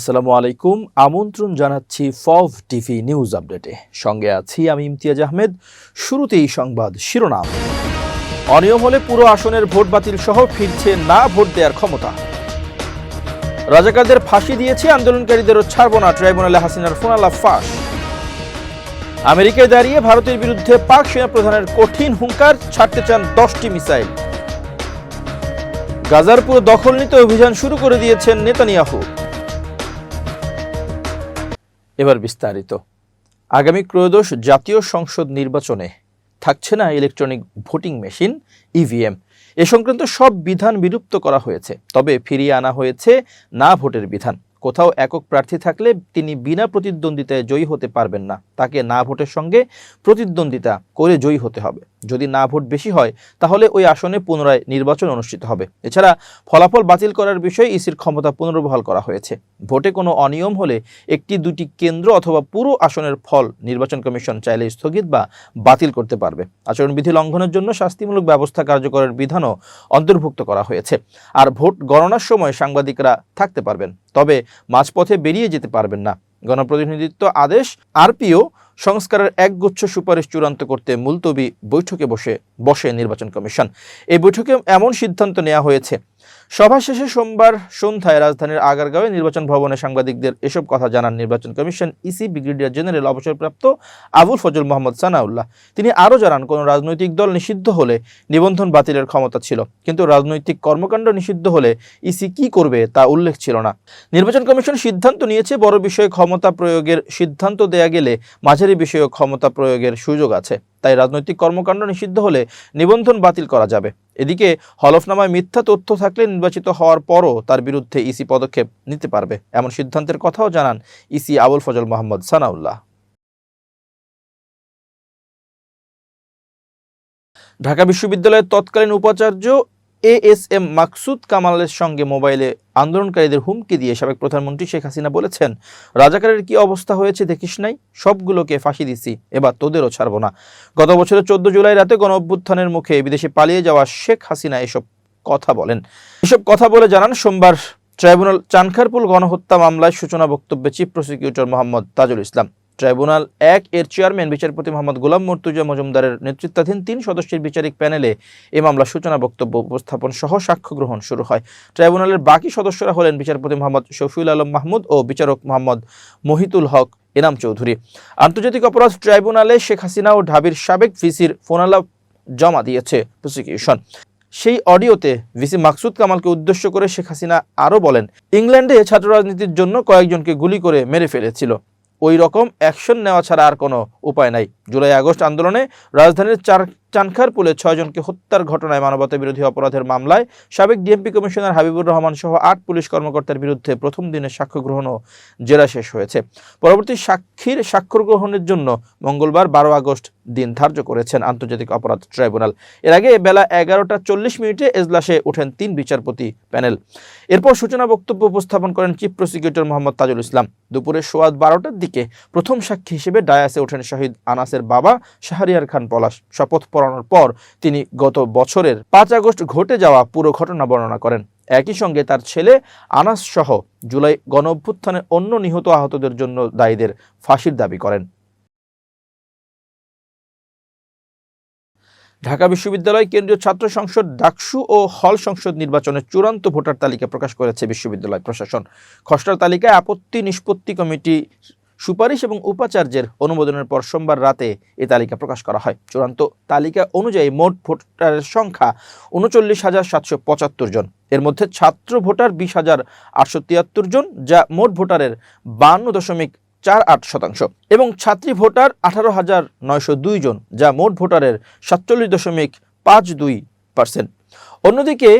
আসসালামু আলাইকুম। আমন্ত্রণ জানাচ্ছি ফভ টিভি নিউজ আপডেটে। সঙ্গে আছি আমি ইমতিয়াজ আহমেদ। শুরুতেই সংবাদ শিরোনাম। অনিয়ম হলে পুরো আসনের ভোট বাতিল সহ ফিরছে না ভোট দেওয়ার ক্ষমতা। রাজাকারদের ফাঁসি দিয়েছে আন্দোলনকারীদেরও ছাড়ব না ট্রাইব্যুনালে হাসিনার ফোনালা ফাঁস। আমেরিকায় দাঁড়িয়ে ভারতের বিরুদ্ধে পাক সেনাপ্রধানের কঠিন হুঙ্কার, ছাড়তে চান দশটি মিসাইল। গাজার পুরো দখল নিতে অভিযান শুরু করে দিয়েছেন নেতানিয়াহু। এবার বিস্তারিত। আগামী ত্রয়োদশ জাতীয় সংসদ নির্বাচনে থাকছে না ইলেকট্রনিক ভোটিং মেশিন ইভিএম এ সংক্রান্ত সব বিধান বিলুপ্ত করা হয়েছে, তবে ফিরিয়ে আনা হয়েছে না ভোটের বিধান। কোথাও একক প্রার্থী থাকলে তিনি বিনা প্রতিদ্বন্দ্বিতায় জয়ী হতে পারবেন না। তাকে না ভোটের সঙ্গে প্রতিদ্বন্দ্বিতা করে জয়ী হতে হবে। যদি না ভোট বেশি হয়, তাহলে ওই আসনে পুনরায় নির্বাচন অনুষ্ঠিত হবে। এছাড়া ফলাফল বাতিল করার বিষয়ে ইসির ক্ষমতা পুনর্বহাল করা হয়েছে। ভোটে কোনো অনিয়ম হলে একটি, দুটি কেন্দ্র অথবা পুরো আসনের ফল নির্বাচন কমিশন চাইলে স্থগিত বা বাতিল করতে পারবে। আচরণবিধি লঙ্ঘনের জন্য শাস্তিমূলক ব্যবস্থা কার্যকরের বিধানও অন্তর্ভুক্ত করা হয়েছে। আর ভোট গণনার সময় সাংবাদিকরা থাকতে পারবেন, তবে মাঝপথে বেরিয়ে যেতে পারবেন না। গণপ্রতিনিধিত্ব আদেশ, আরপিও সংস্কারের একগুচ্ছ সুপারিশ চূড়ান্ত করতে মুলতবি বৈঠকে বসে বসে নির্বাচন কমিশন। এই বৈঠকে এমন সিদ্ধান্ত নেওয়া হয়েছে সভা শেষে সোমবার সন্ধ্যায় রাজধানীর আগারগাঁওয়ে নির্বাচন ভবনে সাংবাদিকদের এসব কথা জানান নির্বাচন কমিশন, ইসি, ব্রিগেডিয়ার জেনারেল, অবসরপ্রাপ্ত আবুল ফজল মোহাম্মদ সানাউল্লাহ। তিনি আরও জানান, কোনো রাজনৈতিক দল নিষিদ্ধ হলে নিবন্ধন বাতিলের ক্ষমতা ছিল, কিন্তু রাজনৈতিক কর্মকাণ্ড নিষিদ্ধ হলে ইসি কি করবে তা উল্লেখ ছিল না। নির্বাচন কমিশন সিদ্ধান্ত নিয়েছে, বড় বিষয়ে ক্ষমতা প্রয়োগের সিদ্ধান্ত দেয়া গেলে মাঝারি বিষয়ে ক্ষমতা প্রয়োগের সুযোগ আছে। তাই রাজনৈতিক কর্মকাণ্ড নিষিদ্ধ হলে নিবন্ধন বাতিল করা যাবে। এদিকে হলফনামায় মিথ্যা তথ্য থাকলে নির্বাচিত হওয়ার পরও তার বিরুদ্ধে ইসি পদক্ষেপ নিতে পারবে, এমন সিদ্ধান্তের কথাও জানান ইসি আবুল ফজল মোহাম্মদ সানাউল্লাহ। ঢাকা বিশ্ববিদ্যালয়ের তৎকালীন উপাচার্য এ এস এম মাকসুদ কামালের সঙ্গে মোবাইলে আন্দোলনকারীদের হুমকি দিয়ে সাবেক প্রধানমন্ত্রী শেখ হাসিনা বলেছেন, রাজাকারের কি অবস্থা হয়েছে দেখিস নাই, সবগুলোকে ফাঁসি দিছি, এবার তোদেরও ছাড়বো না। গত বছরের চোদ্দ জুলাই রাতে গণ অভ্যুত্থানের মুখে বিদেশে পালিয়ে যাওয়া শেখ হাসিনা এসব কথা বলেন। এসব কথা বলে জানান সোমবার ট্রাইব্যুনাল চানখারপুল গণহত্যা মামলায় সূচনা বক্তব্যে chief prosecutor Mohammad Tajul Islam. Tribunal এক এর চেয়ারম্যান, বিচারপতি মোহাম্মদ গোলাম মর্তুজা মজুমদারের নেতৃত্বাধীন তিন সদস্যের বিচারিক প্যানেলে এ মামলা সূচনা বক্তব্য উপস্থাপন সহ সাক্ষ্য গ্রহণ শুরু হয়। ট্রাইব্যুনালের বাকি সদস্যরা হলেন বিচারপতি মোহাম্মদ শফিউল আলম মাহমুদ ও বিচারক মোহাম্মদ মহিতুল হক এনাম চৌধুরী। আন্তর্জাতিক অপরাধ ট্রাইব্যুনালে শেখ হাসিনা ও ঢাবির সাবেক ভিসির ফোনালাপ জমা দিয়েছে প্রসিকিউশন। সেই অডিওতে ভিসি মাকসুদ কামালকে উদ্দেশ্য করে শেখ হাসিনা আরও বলেন, ইংল্যান্ডে ছাত্র রাজনীতির জন্য কয়েকজনকে গুলি করে মেরে ফেলেছিল। ওই রকম অ্যাকশন নেওয়া ছাড়া আর কোনো উপায় নাই। জুলাই আগস্ট আন্দোলনে রাজধানীর চার চানখারপুলে ছয়জনকে হত্যার ঘটনায় মানবতা বিরোধী অপরাধের মামলায় সাবেক ডিএমপি কমিশনার হাবিবুর রহমান সহ আট পুলিশ কর্মকর্তার বিরুদ্ধে প্রথম দিনের সাক্ষ্য গ্রহণও জেরা শেষ হয়েছে। পরবর্তী সাক্ষীর স্বাক্ষর গ্রহণের জন্য মঙ্গলবার বারো আগস্ট দিন ধার্য করেছেন আন্তর্জাতিক অপরাধ ট্রাইব্যুনাল। এর আগে বেলা এগারোটা চল্লিশ মিনিটে এজলাসে ওঠেন তিন বিচারপতি প্যানেল। এরপর সূচনা বক্তব্য উপস্থাপন করেন চিফ প্রসিকিউটর মোহাম্মদ তাজুল ইসলাম। দুপুরে সোয়াদ বারোটার দিকে প্রথম সাক্ষী হিসেবে ডায়াসে ওঠেন শহীদ আনাসের বাবা শাহরিয়ার খান পলাশ। শপথ পড়ানোর পর তিনি গত বছরের পাঁচ আগস্ট ঘটে যাওয়া পুরো ঘটনা বর্ণনা করেন। একই সঙ্গে তার ছেলে আনাস সহ জুলাই গণ অভ্যুত্থানে অন্য নিহত আহতদের জন্য দায়ীদের ফাঁসির দাবি করেন। ঢাকা বিশ্ববিদ্যালয় কেন্দ্রীয় ছাত্র সংসদ ডাকসু ও হল সংসদ নির্বাচনের চূড়ান্ত ভোটার তালিকা প্রকাশ করেছে বিশ্ববিদ্যালয় প্রশাসন। খসড়ার তালিকায় আপত্তি নিষ্পত্তি কমিটি সুপারিশ এবং উপাচার্যের অনুমোদনের পর সোমবার রাতে এ তালিকা প্রকাশ করা হয়। চূড়ান্ত তালিকা অনুযায়ী মোট ভোটারের সংখ্যা উনচল্লিশ হাজার সাতশো পঁচাত্তর জন। এর মধ্যে ছাত্র ভোটার বিশ হাজার আটশো তিয়াত্তর জন, যা মোট ভোটারের বান্ন দশমিক চার আট শতাংশ। এবং ছাত্রী ভোটার আঠারো হাজার নয়শো দুই জন, যা মোট ভোটারের সাতচল্লিশ দশমিক পাঁচ দুই পার্সেন্ট। অন্যদিকে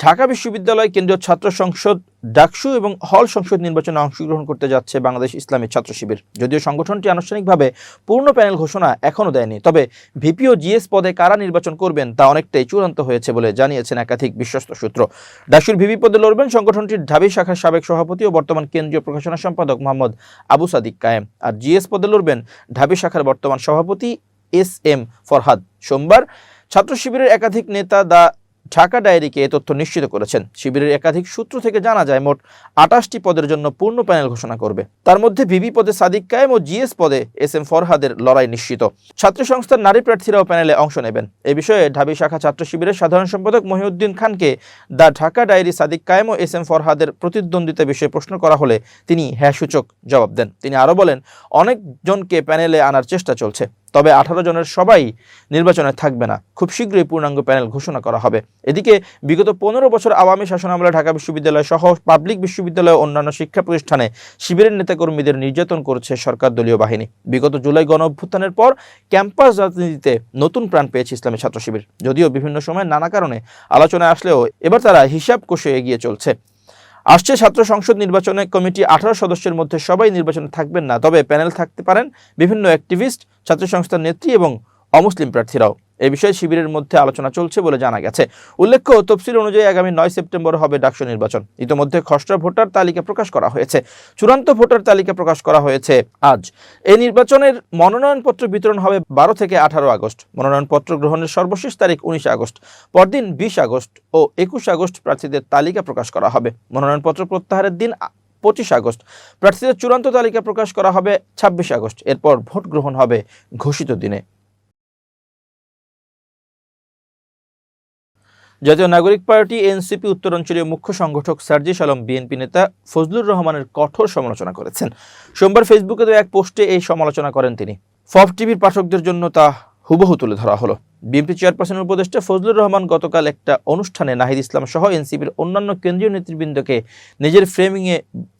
ঢাকা বিশ্ববিদ্যালয় কেন্দ্রীয় ছাত্র সংসদ ডাকসু এবং হল সংসদ নির্বাচনে অংশগ্রহণ করতে যাচ্ছে বাংলাদেশ ইসলামী ছাত্র শিবির। যদিও সংগঠনটি আনুষ্ঠানিকভাবে পূর্ণ প্যানেল ঘোষণা এখনও দেয়নি, তবে ভিপি ও জিএস পদে কারা নির্বাচন করবেন তা অনেকটাই চূড়ান্ত হয়েছে বলে জানিয়েছেন একাধিক বিশ্বস্ত সূত্র। ডাকসুর ভিপি পদে লড়বেন সংগঠনটির ঢাবি শাখার সাবেক সভাপতি ও বর্তমান কেন্দ্রীয় প্রকাশনা সম্পাদক মোহাম্মদ আবু সাদিক কায়েম। আর জিএস পদে লড়বেন ঢাবি শাখার বর্তমান সভাপতি এস এম ফরহাদ। সোমবার ছাত্র শিবিরের একাধিক নেতা দা ঢাকা ডায়েরিকে এ তথ্য নিশ্চিত করেছেন। শিবিরের একাধিক সূত্র থেকে জানা যায়, মোট আটাশটি পদের জন্য পূর্ণ প্যানেল ঘোষণা করবে। তার মধ্যে বিবি পদে সাদিক কায়েম ও জিএস পদে এস এম ফরহাদের লড়াই নিশ্চিত। ছাত্র সংস্থার নারী প্রার্থীরাও প্যানেলে অংশ নেবেন। এ বিষয়ে ঢাবি শাখা ছাত্র শিবিরের সাধারণ সম্পাদক মহিউদ্দিন খানকে the Dhaka diary Sadiq Kayem O S M ফরহাদের প্রতিদ্বন্দ্বিতা বিষয়ে প্রশ্ন করা হলে তিনি হ্যাঁ সূচক জবাব দেন। তিনি আরও বলেন, অনেকজনকে প্যানেলে আনার চেষ্টা চলছে। তবে আঠারো জনের সবাই নির্বাচনে থাকবে না। খুব শীঘ্রই পূর্ণাঙ্গ প্যানেল ঘোষণা করা হবে। এদিকে বিগত পনেরো বছর আওয়ামী শাসনামলে ঢাকা বিশ্ববিদ্যালয় সহ পাবলিক বিশ্ববিদ্যালয় অন্যান্য শিক্ষা প্রতিষ্ঠানে শিবিরের নেতাকর্মীদের নির্যাতন করছে সরকার দলীয় বাহিনী। বিগত জুলাই গণ অভ্যুত্থানের পর ক্যাম্পাস রাজনীতিতে নতুন প্রাণ পেয়েছে ইসলামী ছাত্র শিবির। যদিও বিভিন্ন সময় নানা কারণে আলোচনায় আসলেও এবার তারা হিসাব কষে এগিয়ে চলছে। আসছে ছাত্র সংসদ নির্বাচনে কমিটি আঠারো সদস্যের মধ্যে সবাই নির্বাচনে থাকবেন না। তবে প্যানেল থাকতে পারেন বিভিন্ন অ্যাক্টিভিস্ট, ছাত্র সংস্থার নেত্রী এবং অমুসলিম প্রার্থীরাও। এ বিষয়ে শিবিরের মধ্যে আলোচনা চলছে বলে জানা গেছে। উল্লেখ্য, তফসিল অনুযায়ী আগামী নয় সেপ্টেম্বর হবে ডাকসু নির্বাচন। ইতিমধ্যে খসড়া ভোটার তালিকা প্রকাশ করা হয়েছে। চূড়ান্ত ভোটার তালিকা প্রকাশ করা হয়েছে আজ। এই নির্বাচনের মনোনয়নপত্র বিতরণ হবে বারো থেকে আঠারো আগস্ট। মনোনয়নপত্র গ্রহণের সর্বশেষ তারিখ উনিশে আগস্ট। পরদিন বিশ আগস্ট ও একুশ আগস্ট প্রার্থীদের তালিকা প্রকাশ করা হবে। মনোনয়নপত্র প্রত্যাহারের দিন পঁচিশ আগস্ট। প্রার্থীদের চূড়ান্ত তালিকা প্রকাশ করা হবে ছাব্বিশে আগস্ট। এরপর ভোট গ্রহণ হবে ঘোষিত দিনে। জাতীয় নাগরিক পার্টি, এনসিপি উত্তরাঞ্চলীয় মুখ্য সংগঠক সার্জিস আলম, বিএনপি নেতা ফজলুর রহমানের কঠোর সমালোচনা করেছেন। সোমবার ফেসবুকে তো এক পোস্টে এই সমালোচনা করেন তিনি। ফব টিভির পাঠকদের জন্য তা হুবহু তুলে ধরা হলো। বিএনপি চেয়ারপারসনের উপদেষ্টা ফজলুর রহমান গতকাল একটা অনুষ্ঠানে নাহিদ ইসলাম সহ এনসিপির অন্যান্য কেন্দ্রীয় নেতৃবৃন্দকে নিজের ফ্রেমিংয়ে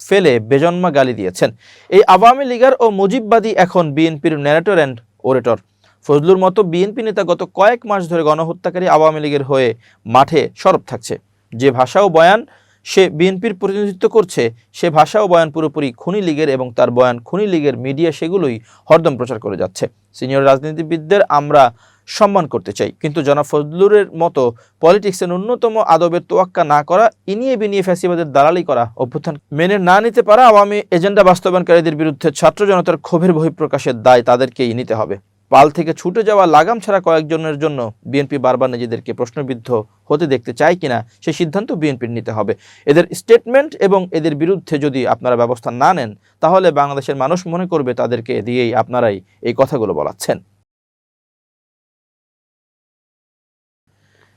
ফেলে বেজন্মা গালি দিয়েছেন। এই আওয়ামী লীগার ও মুজিববাদী এখন বিএনপির ন্যারেটর অ্যান্ড ওরেটর ফজলুর মতো বিএনপি নেতা গত কয়েক মাস ধরে গণহত্যাকারী আওয়ামী লীগের হয়ে মাঠে সরব থাকছে। যে ভাষা ও বয়ান সে বিএনপির প্রতিনিধিত্ব করছে, সে ভাষা ও বয়ান পুরোপুরি খুনি লীগের এবং তার বয়ান খুনি লীগের মিডিয়া সেগুলোই হরদম প্রচার করে যাচ্ছে। সিনিয়র রাজনীতিবিদদের আমরা সম্মান করতে চাই। কিন্তু জনাব ফজলুরের মতো পলিটিক্সের ন্যূনতম আদবের তোয়াক্কা না করা, ইনিয়ে বিনিয়ে ফ্যাসিবাদের দালালি করা, অভ্যুত্থান মেনে না নিতে পারা আওয়ামী এজেন্ডা বাস্তবায়নকারীদের বিরুদ্ধে ছাত্র জনতার ক্ষোভের বহিঃপ্রকাশের দায় তাদেরকেই নিতে হবে। পাল থেকে ছুটে যাওয়া লাগাম ছাড়া কয়েকজনের জন্য বিএনপি বারবার নিজেদেরকে প্রশ্নবিদ্ধ হতে দেখতে চায় কিনা সেই সিদ্ধান্ত বিএনপির নিতে হবে। এদের স্টেটমেন্ট এবং এদের বিরুদ্ধে যদি আপনারা ব্যবস্থা না নেন, তাহলে বাংলাদেশের মানুষ মনে করবে তাদেরকে দিয়েই আপনারাই এই কথাগুলো বলাচ্ছেন।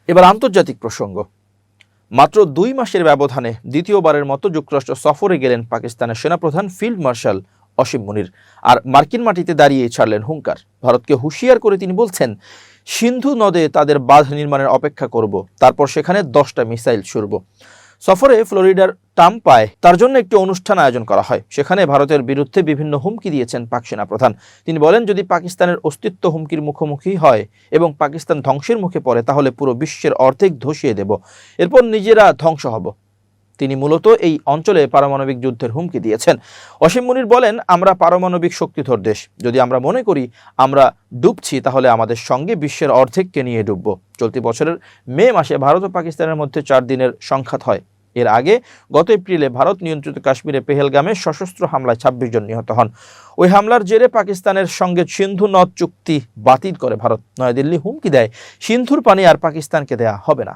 এবার আন্তর্জাতিক প্রসঙ্গ। মাত্র দুই মাসের ব্যবধানে দ্বিতীয়বারের মতো যুক্তরাষ্ট্র সফরে গেলেন পাকিস্তানের সেনাপ্রধান ফিল্ড মার্শাল অসীম মুনির। আর মার্কিন মাটিতে দাঁড়িয়ে ছাড়লেন হুঙ্কার। ভারতকে হুঁশিয়ার করে তিনি বলছেন, সিন্ধু নদে তাদের বাঁধ নির্মাণের অপেক্ষা করব। তারপর সেখানে দশটা মিসাইল ছুড়ব। সফরে ফ্লোরিডার টাম্পায় তার জন্য একটি অনুষ্ঠান আয়োজন করা হয়। সেখানে ভারতের বিরুদ্ধে বিভিন্ন হুমকি দিয়েছেন পাক সেনা প্রধান। তিনি বলেন, যদি পাকিস্তানের অস্তিত্ব হুমকির মুখোমুখি হয় এবং পাকিস্তান ধ্বংসের মুখে পড়ে, তাহলে পুরো বিশ্বের অর্ধেক ধসিয়ে দেব। এরপর নিজেরা ধ্বংস হব। তিনি মূলত এই অঞ্চলে পারমাণবিক যুদ্ধের হুমকি দিয়েছেন। অসীম মুনির বলেন, আমরা পারমাণবিক শক্তিধর দেশ। যদি আমরা মনে করি আমরা ডুবছি, তাহলে আমাদের সঙ্গে বিশ্বের অর্ধেককে নিয়ে ডুবব। চলতি বছরের মে মাসে ভারত ও পাকিস্তানের মধ্যে চার দিনের সংঘাত হয়। এর আগে গত এপ্রিলে ভারত নিয়ন্ত্রিত কাশ্মীরে পেহেলগামে সশস্ত্র হামলায় ছাব্বিশ জন নিহত হন। ওই হামলার জেরে পাকিস্তানের সঙ্গে সিন্ধু নদ চুক্তি বাতিল করে ভারত। নয়াদিল্লি হুমকি দেয়। সিন্ধুর পানি আর পাকিস্তানকে দেয়া হবে না।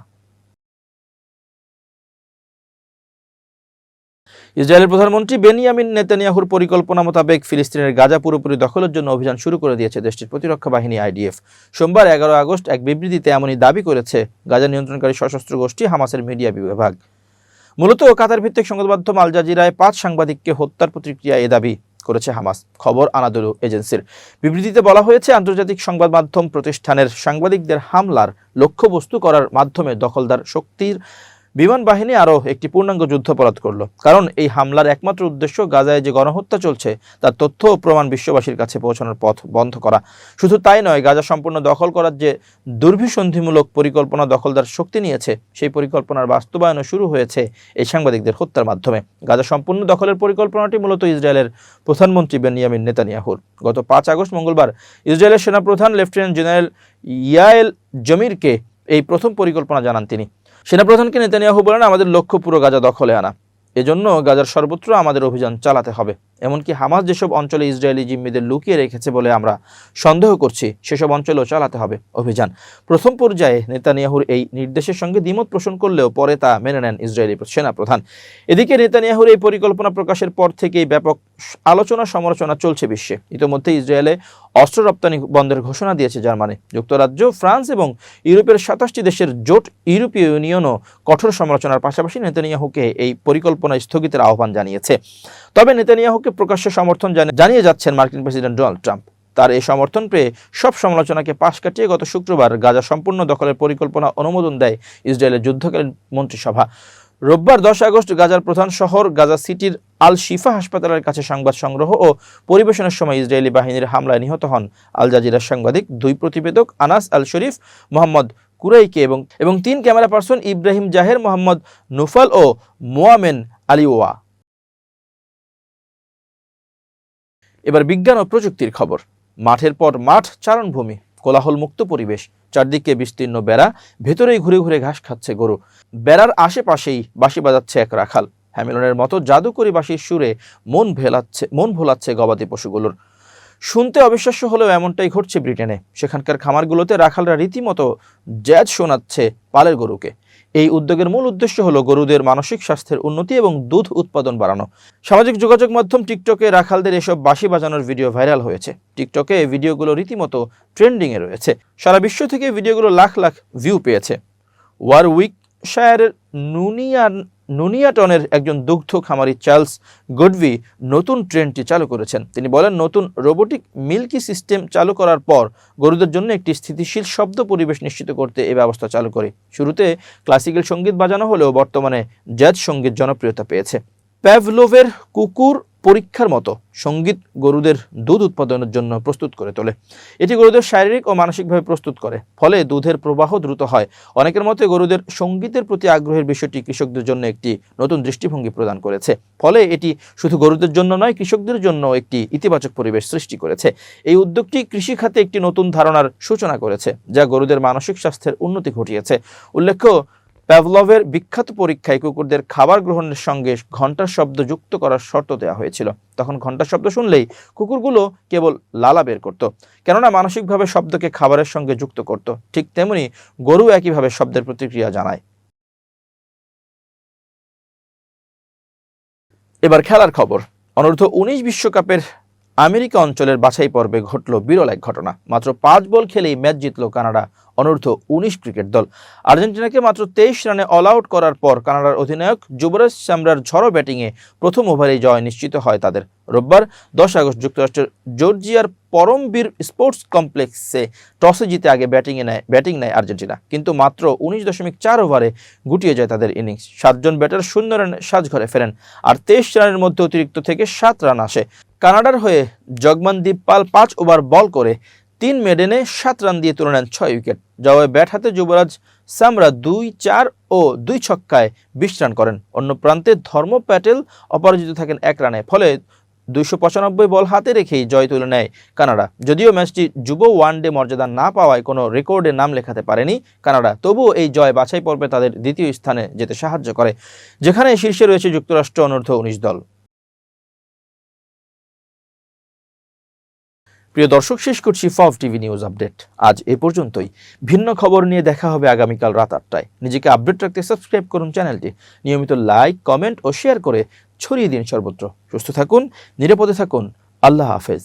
ইসরায়েলের প্রধানমন্ত্রী বেনিয়ামিন নেতানিয়াহুর পরিকল্পনা মোতাবেক ফিলিস্তিনের গাজা পুরোপুরি দখলের জন্য অভিযান শুরু করে দিয়েছে দেশটির প্রতিরক্ষা বাহিনী আইডিএফ। সোমবার এগারো আগস্ট এক বিবৃতিতে এমনই দাবি করেছে গাজা নিয়ন্ত্রণকারী সশস্ত্র গোষ্ঠী হামাসের মিডিয়া বিভাগ। মূলত কাতার ভিত্তিক সংবাদ মাধ্যম আল জাজিরায় পাঁচ সাংবাদিককে হত্যার প্রতিক্রিয়া এ দাবি করেছে হামাস, খবর আনাদুলু এজেন্সির। বিবৃতিতে বলা হয়েছে, আন্তর্জাতিক সংবাদ মাধ্যম প্রতিষ্ঠানের সাংবাদিকদের হামলার লক্ষ্যবস্তু করার মাধ্যমে দখলদার শক্তির বিমান বাহিনী আরও একটি পূর্ণাঙ্গ যুদ্ধাপরাধ করল। কারণ এই হামলার একমাত্র উদ্দেশ্য গাজায় যে গণহত্যা চলছে, তার তথ্য ও প্রমাণ বিশ্ববাসীর কাছে পৌঁছানোর পথ বন্ধ করা। শুধু তাই নয়, গাজা সম্পূর্ণ দখল করার যে দুর্ভিসন্ধিমূলক পরিকল্পনা দখলদার শক্তি নিয়েছে, সেই পরিকল্পনার বাস্তবায়নও শুরু হয়েছে এই সাংবাদিকদের হত্যার মাধ্যমে। গাজা সম্পূর্ণ দখলের পরিকল্পনাটি মূলত ইসরায়েলের প্রধানমন্ত্রী বেনিয়ামিন নেতানিয়াহুর। গত পাঁচ আগস্ট মঙ্গলবার ইসরায়েলের সেনাপ্রধান লেফটেন্যান্ট জেনারেল ইয়ায়েল জমিরকে এই প্রথম পরিকল্পনা জানান তিনি। সেনাপ্রধানকে নেতানিয়াহু বলেন, আমাদের লক্ষ্য পুরো গাজা দখলে আনা। এজন্য গাজার সর্বত্র আমাদের অভিযান চালাতে হবে। এমনকি হামাস যেসব অঞ্চলে ইসরায়েলি জিম্মিদের লুকিয়ে রেখেছে বলে আমরা সন্দেহ করছি, সেসব অঞ্চলেও চালাতে হবে অভিযান। প্রথম পর্যায়ে নেতানিয়াহুর এই নির্দেশের সঙ্গে দ্বিমত পোষণ করলেও পরে তা মেনে নেন ইসরায়েলি সেনাপ্রধান। এদিকে নেতানিয়াহুর এই পরিকল্পনা প্রকাশের পর থেকেই ব্যাপক আলোচনা সমালোচনা চলছে বিশ্বে। ইতোমধ্যে ইসরায়েলে অস্ত্র রপ্তানি বন্ধের ঘোষণা দিয়েছে জার্মানি। যুক্তরাজ্য, ফ্রান্স এবং ইউরোপের সাতাশটি দেশের জোট ইউরোপীয় ইউনিয়নও কঠোর সমালোচনার পাশাপাশি নেতানিয়াহুকে এই পরিকল্পনা স্থগিতের আহ্বান জানিয়েছে। তবে নেতানিয়াহুকে প্রকাশ্যে সমর্থন জানি- জানিয়ে যাচ্ছেন মার্কিন প্রেসিডেন্ট ডোনাল্ড ট্রাম্প। তার এই সমর্থন পেয়ে সব সমালোচনাকে পাশ কাটিয়ে গত শুক্রবার গাজা সম্পূর্ণ দখলের পরিকল্পনা অনুমোদন দেয় ইসরায়েলের যুদ্ধকালীন মন্ত্রিসভা। রোববার দশ আগস্ট গাজার প্রধান শহর গাজা সিটির আল শিফা হাসপাতালের কাছে সংবাদ সংগ্রহ ও পরিবেশনের সময় ইসরায়েলি বাহিনীর হামলায় নিহত হন আল জাজিরার সাংবাদিক, দুই প্রতিবেদক আনাস আল শরীফ মোহাম্মদ কুরাইকে এবং এবং তিন camera person Ibrahim Jaher, Mohammad Nufal ও মোয়ামেন আলিওয়া। এবার বিজ্ঞান ও প্রযুক্তির খবর। মাঠের পর মাঠ, চারণভূমি কোলাহল মুক্ত পরিবেশ, চারদিকে বিস্তীর্ণ বেড়া, ভেতরেই ঘুরে ঘুরে ঘাস খাচ্ছে গরু। বেড়ার আশেপাশেই বাঁশি বাজাচ্ছে এক রাখাল। হ্যামিলনের মতো জাদুকরি বাঁশির সুরে মন ভেলাচ্ছে, মন ভোলাচ্ছে গবাদি পশুগুলোর। শুনতে অবিশ্বাস্য হলেও এমনটাই ঘটছে ব্রিটেনে। সেখানকার খামারগুলোতে রাখালরা রীতিমতো জ্যাজ শোনাচ্ছে পালের গরুকে। এই উদ্যোগের মূল উদ্দেশ্য হলো গরুদের মানসিক স্বাস্থ্যের উন্নতি এবং দুধ উৎপাদন বাড়ানো। সামাজিক যোগাযোগ মাধ্যম টিকটকে রাখালদের এসব বাঁশি বাজানোর ভিডিও ভাইরাল হয়েছে। টিকটকে ভিডিওগুলো রীতিমতো ট্রেন্ডিংয়ে রয়েছে। সারা বিশ্ব থেকে ভিডিওগুলো লাখ লাখ ভিউ পেয়েছে। ওয়ার উইক শায়ারের নুনিয়ান নুনিয়াটনের একজন দুগ্ধ খামারি চার্লস গুডভি নতুন ট্রেন্ডটি চালু করেছেন। তিনি বলেন, নতুন রোবোটিক মিল্কি সিস্টেম চালু করার পর গরুদের জন্য একটি স্থিতিশীল শব্দ পরিবেশ নিশ্চিত করতে এই ব্যবস্থা চালু করে। শুরুতে ক্লাসিক্যাল সংগীত বাজানো হলেও বর্তমানে জ্যাজ সংগীত জনপ্রিয়তা পেয়েছে। প্যাভলোভের কুকুর পরীক্ষার মতো সংগীত গরুদের দুধ উৎপাদনের জন্য প্রস্তুত করে তোলে। এটি গরুদের শারীরিক ও মানসিকভাবে প্রস্তুত করে, ফলে দুধের প্রবাহ দ্রুত হয়। অনেকের মতে গরুদের সঙ্গীতের প্রতি আগ্রহের বিষয়টি কৃষকদের জন্য একটি নতুন দৃষ্টিভঙ্গি প্রদান করেছে। ফলে এটি শুধু গরুদের জন্য নয়, কৃষকদের জন্য একটি ইতিবাচক পরিবেশ সৃষ্টি করেছে। এই উদ্যোগটি কৃষি খাতে একটি নতুন ধারণার সূচনা করেছে, যা গরুদের মানসিক স্বাস্থ্যের উন্নতি ঘটিয়েছে। উল্লেখ্য প্যাভলভের বিখ্যাত পরীক্ষায় কুকুরদের খাবার গ্রহণের সঙ্গে ঘণ্টার শব্দ যুক্ত করার শর্ত দেওয়া হয়েছিল। তখন ঘণ্টার শব্দ শুনলেই কুকুরগুলো কেবল লালা বের করত, কেননা মানসিকভাবে শব্দকে খাবারের সঙ্গে যুক্ত করত। ঠিক তেমনি গরু একইভাবে শব্দের প্রতিক্রিয়া জানায়। এবার খেলার খবর। অনূর্ধ্ব উনিশ বিশ্বকাপের আমেরিকা অঞ্চলের বাছাই পর্বে ঘটল বিরল এক ঘটনা। মাত্র পাঁচ বল খেলেই ম্যাচ জিতল কানাডা, অনূর্ধ্ব উনিশ ক্রিকেট দল। আর্জেন্টিনাকে মাত্র তেইশ রানে অল আউট করার পর কানাডার অধিনায়ক যুবরাজ চামড়ার ঝড়ো ব্যাটিংয়ে প্রথম ওভারেই জয় নিশ্চিত হয় তাদের। রোববার দশ আগস্ট যুক্তরাষ্ট্রের জর্জিয়ার পরমবীর স্পোর্টস কমপ্লেক্সে টসে জিতে আগে ব্যাটিংয়ে নেয়, ব্যাটিং নেয় আর্জেন্টিনা। কিন্তু মাত্র উনিশ দশমিক চার ওভারে গুটিয়ে যায় তাদের ইনিংস। সাতজন ব্যাটার শূন্য রানে সাজঘরে ফেরেন, আর তেইশ রানের মধ্যে অতিরিক্ত থেকে সাত রান আসে। কানাডার হয়ে জগমনদীপ পাল পাঁচ ওভার বল করে তিন মেডেনে সাত রান দিয়ে তুলে নেন ছয় উইকেট। জবাবে ব্যাট হাতে যুবরাজ সামরা দুই চার ও দুই ছক্কায় বিশ রান করেন। অন্য প্রান্তে ধর্ম প্যাটেল অপরাজিত থাকেন এক রানে। ফলে পঁচানব্বই বল হাতে রেখেই জয় তুলে নেয় কানাডা। যদিও ম্যাচটি যুব ওয়ানডে মর্যাদা না পাওয়ায় কোনো রেকর্ডে নাম লেখাতে পারেনি কানাডা, তবুও এই জয় বাছাই পর্বে তাদের দ্বিতীয় স্থানে যেতে সাহায্য করে, যেখানে শীর্ষে রয়েছে যুক্তরাষ্ট্র অনূর্ধ্ব উনিশ দল। প্রিয় দর্শক, শেষ করছি ফভ টিভি নিউজ আপডেট। আজ এ পর্যন্তই। ভিন্ন খবর নিয়ে দেখা হবে আগামীকাল রাত আটটায়। নিজেকে আপডেট রাখতে সাবস্ক্রাইব করুন চ্যানেলটি। নিয়মিত লাইক, কমেন্ট ও শেয়ার করে ছড়িয়ে দিন সর্বত্র। সুস্থ থাকুন নিরাপদে থাকুন। আল্লাহ হাফেজ।